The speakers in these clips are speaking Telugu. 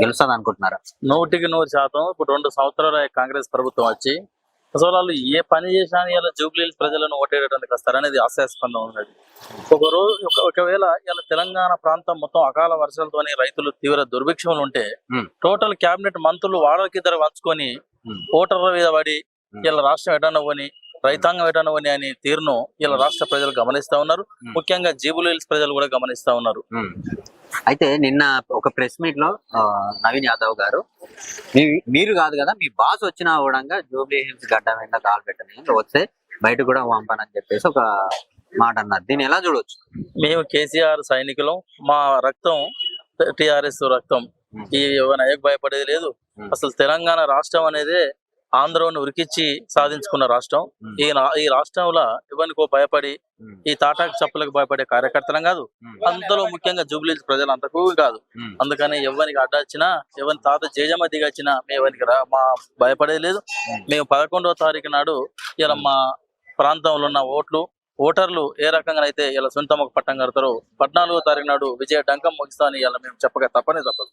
గెలుస్తుంది అనుకుంటున్నారా నూటికి నూరు శాతం ఇప్పుడు రెండు సంవత్సరాల కాంగ్రెస్ ప్రభుత్వం వచ్చి అసలు వాళ్ళు ఏ పని చేసినా ఇలా జూబ్లీ ప్రజలను ఓటేయడానికి వస్తారనేది ఆశాస్పందం ఉన్నది ఒక రోజు ఒక- ఒకవేళ ఇలా తెలంగాణ ప్రాంతం మొత్తం అకాల వర్షాలతోని రైతులు తీవ్ర దుర్భిక్షంలో ఉంటే. టోటల్ కేబినెట్ మంత్రులు వాళ్ళకి ఇద్దరు Hmm. ఓటర్ల మీద పడి. ఇలా రాష్ట్రం ఎటన్నా పోని రైతాంగం ఎటన్నా పోని అని తీరును ఇలా రాష్ట్ర ప్రజలు గమనిస్తా ఉన్నారు. ముఖ్యంగా జీబులు ప్రజలు కూడా గమనిస్తా ఉన్నారు. అయితే నిన్న ఒక ప్రెస్ మీట్లో నవీన్ యాదవ్ గారు మీరు కాదు కదా మీ బాస్ వచ్చినా కూడా జూబ్లీ హిల్స్ గడ్డ మీద కాలు పెట్టని వస్తే బయట కూడా పంపనని చెప్పేసి ఒక మాట అన్నారు. దీన్ని ఎలా చూడొచ్చు? మేము కేసీఆర్ సైనికులం. మా రక్తం టిఆర్ఎస్ రక్తం. ఈ నాయకు భయపడేది లేదు. అసలు తెలంగాణ రాష్ట్రం అనేది ఆంధ్రను ఉరికిచ్చి సాధించుకున్న రాష్ట్రం. ఈ ఈ రాష్ట్రంలో ఎవరికో భయపడి. ఈ తాటాకు చప్పులకు భయపడే కార్యకర్తలం కాదు. అంతలో ముఖ్యంగా జూబ్లీ ప్రజలు అంతకు కాదు. అందుకని ఎవరికి అడ్డొచ్చినా ఎవరి తాత జేజమ్మ దిగొచ్చినా మేము ఎవరికి రా మా భయపడేది లేదు మేము పదకొండవ తారీఖు నాడు ఇలా మా ప్రాంతంలో ఉన్న ఓట్లు ఓటర్లు ఏ రకంగా అయితే ఇలా సొంతమ్మకు పట్టం కడతారో పద్నాలుగో తారీఖు నాడు విజయ డంకం ముగిస్తా అని ఇలా మేము చెప్పక తప్పనే తప్పదు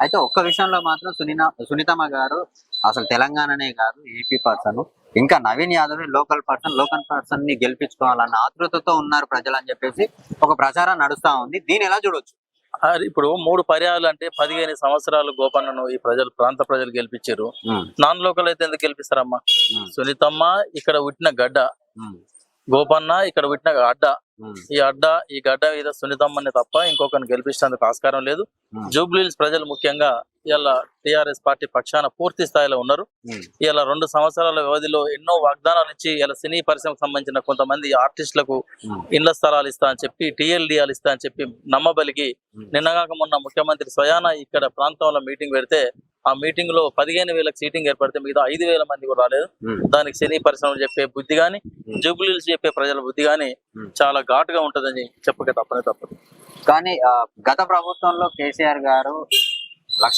అయితే ఒక్క విషయంలో మాత్రం సునీన సునీతమ్మ గారు అసలు తెలంగాణనే కాదు ఏపీ పర్సన్ ఇంకా Naveen Yadav local person local పర్సన్ని గెలిపించుకోవాలన్న ఆతృతతో ఉన్నారు ప్రజలు అని చెప్పేసి ఒక ప్రచారం నడుస్తా ఉంది దీన్ని ఎలా చూడొచ్చు ఇప్పుడు మూడు పర్యాలు అంటే పదిహేను సంవత్సరాలు గోపన్నను ఈ ప్రజలు ప్రాంత ప్రజలు గెలిపించారు. నాన్ లోకల్ అయితే ఎందుకు గెలిపిస్తారమ్మా. సునీతమ్మ ఇక్కడ పుట్టిన గడ్డ. గోపన్న ఇక్కడ పుట్టిన అడ్డ. ఈ అడ్డ ఈ గడ్డ మీద సునీతమ్మని తప్ప ఇంకొకరిని గెలిపించేందుకు ఆస్కారం లేదు ఉమ్. జూబ్లీస్ ప్రజలు ముఖ్యంగా ఇలా టిఆర్ఎస్ పార్టీ పక్షాన పూర్తి స్థాయిలో ఉన్నారు. ఇలా రెండు సంవత్సరాల వ్యవధిలో ఎన్నో వాగ్దానాలు ఇచ్చి ఇలా సినీ పరిశ్రమకు సంబంధించిన కొంతమంది ఆర్టిస్టులకు. ఇళ్ళ స్థలాలు ఇస్తా అని చెప్పి టీఎల్డిఆలు ఇస్తా అని చెప్పి నమ్మబలికి. నిన్నగాక మొన్న ముఖ్యమంత్రి స్వయాన ఇక్కడ ప్రాంతంలో మీటింగ్ పెడితే ఆ మీటింగ్లో పదిహేను వేలకు సీటింగ్ ఏర్పడితే మిగతా ఐదు వేల మంది కూడా రాలేదు. దానికి సినీ పరిశ్రమలు చెప్పే బుద్ధి గాని. జూబ్లీలు చెప్పే ప్రజల బుద్ధి గాని. చాలా ఘాటుగా ఉంటదని చెప్పక తప్పనే తప్పదు కానీ గత ప్రభుత్వంలో కేసీఆర్ గారు